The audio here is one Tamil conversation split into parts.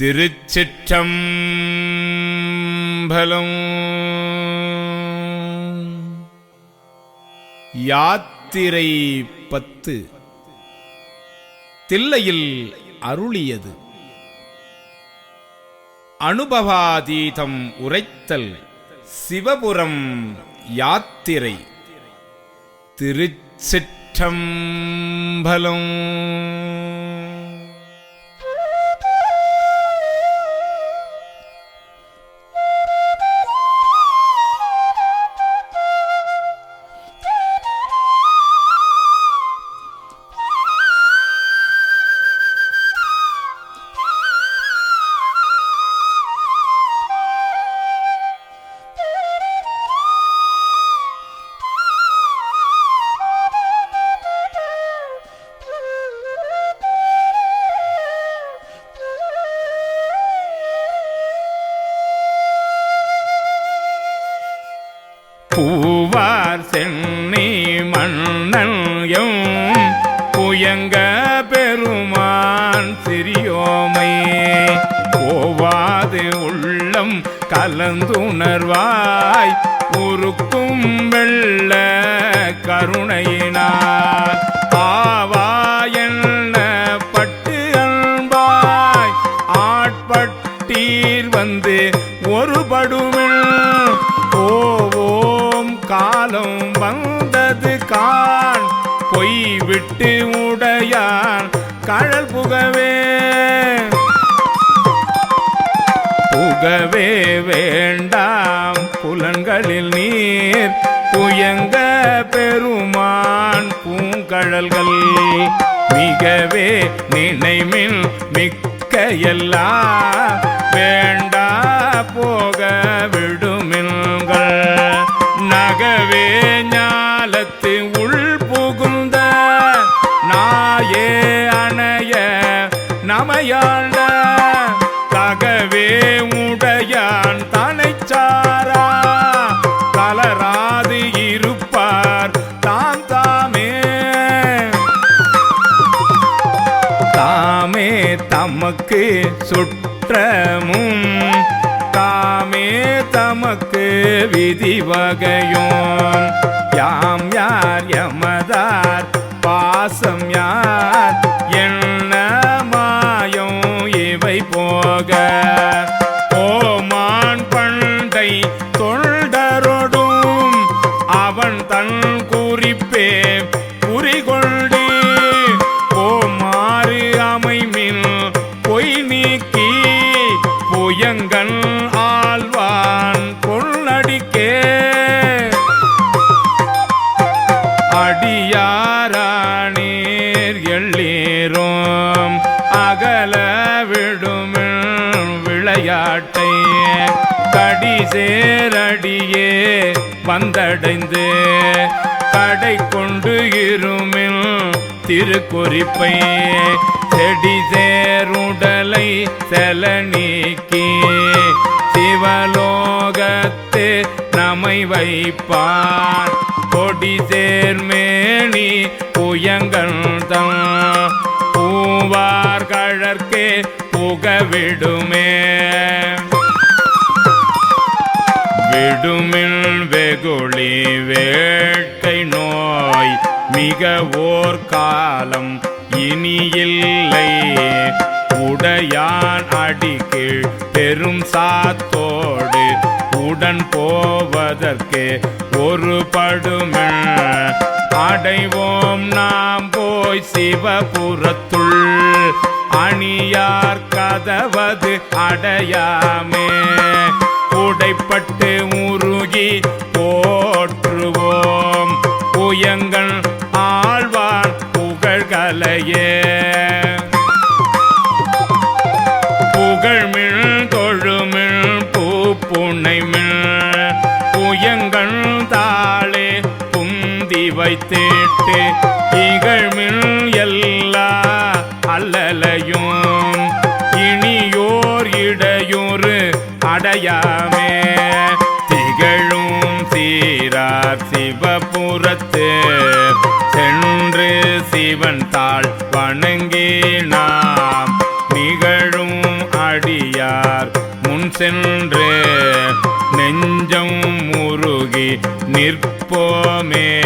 திருச்சிற்றம்பலம். யாத்திரை பத்து. தில்லையில் அருளியது. அனுபவாதீதம் உரைத்தல். சிவபுரம் யாத்திரை. திருச்சிற்றம்பலம். வணங்க பெருமான் சிறியோமை. ஓவாது உள்ளம் கலந்துணர்வாய். உருக்கும் வெள்ள கருணையினார் புகவே. புகவே வேண்டாம் புலன்களில் நீர் புயங்க பெருமான் பூங்கழல்கள். மிகவே நினைமில் மிக்க எல்லா வேண்டா போக சுற்றமும் தாமே தமக்கு விதி வகையும் யாம் யார் எமதார்? பாசம் யார்? என்ன மாயம் இவை போக? ஓமான் பண்டை தொண்டரொடும் அவன் தன் குறிப்பே குறிகொண்டே ஆராணீர் எள்ளீரும் அகல விடும் விளையாட்டை கடி சேரடியே வந்தடைந்து கடை கொண்டு இருமில் திருக்குறிப்பை செடி சேருடலை செல நீக்கி சிவலோகத்து நமை வைப்பான் கொடி சேர்மேனி புயங்கந்தம் பூவார் கழற்கே புகவிடுமே. விடுமில் வெகுளி வேட்டை நோய் மிக ஓர் காலம் இனியில்லை. உடையான் அடிக்கீழ் பெரும் சாத்தோ உடன் போவதற்கே ஒரு படுமில் அடைவோம் நாம் போய் சிவபுரத்துள். அணியார் கதவது அடையாமே. உடைப்பட்டு உருகி வைத்தேட்டு இகழ்மிழ் எல்லா அல்லலையும் இனியோர் இடையூறு அடையாமே. திகழும் சீரார் சிவபுரத்து சென்று சிவன் தாழ் வணங்கினாம். நிகழும் அடி சென்று நெஞ்சம் நிற்போமே.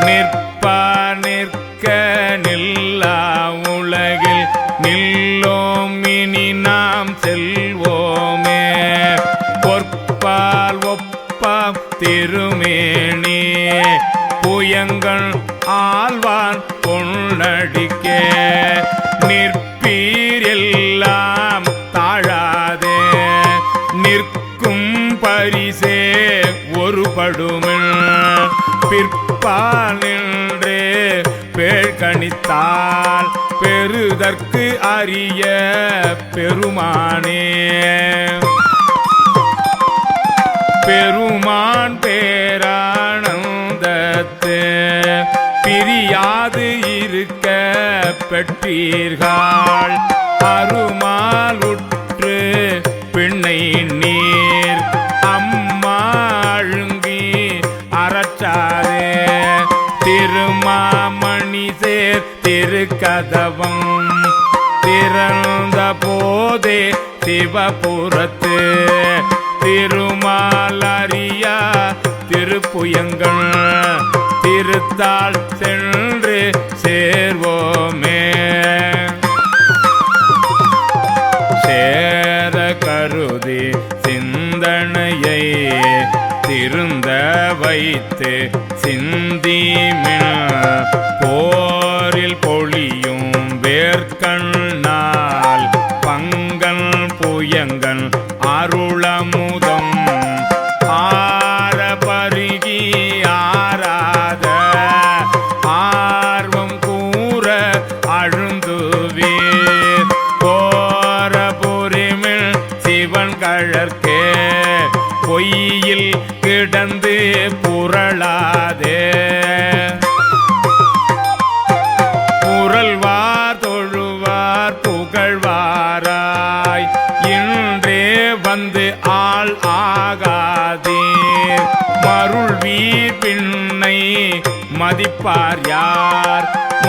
நிற்பா நிற்க நில்லா உலகில் நில்லோம் இனி நாம் செல்வோமே. பொற்பால் ஒப்பா திருமேனே புயங்கள் ஆழ்வான் பொன்னடிக்க. நிற்பீ ஒருபடுமில் பிற்பால் நின்றே பேழ்கணித்தால் பெறுதற்கு அரிய பெருமானே. பெருமான் பேரானந்தத்து பிரியாது இருக்க பெற்றீர்கள். அருமாலுட் சேர் திருக்கதவம். திறந்த போதே சிவபுரத்து. திருமாலரியா திருப்புயங்கள். திருத்தாள் சென்று சேர்வோமே. சேர கருதி சிந்தனையை திருந்த வைத்து சிந்திமின்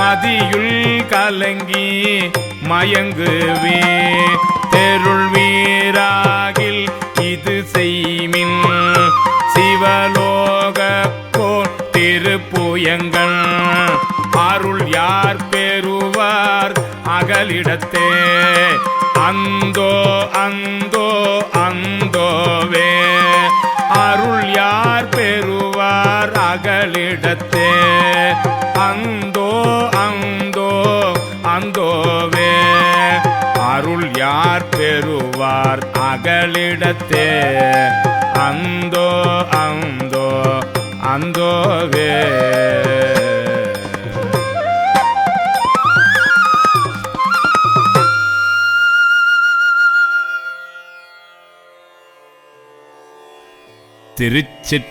ஆதியுள் கலங்கி மயங்குவே. தெருள் வீராகில் இது செய்மின் சிவலோக போர் திருப்புயங்கள். அருள் யார் பெறுவார் அகலிடத்தே? அந்தோ அந்த பெறுவார் அகலிடத்தே. அந்தோ அந்தோ அந்தோவே. திருச்சிற்றம்பலம்.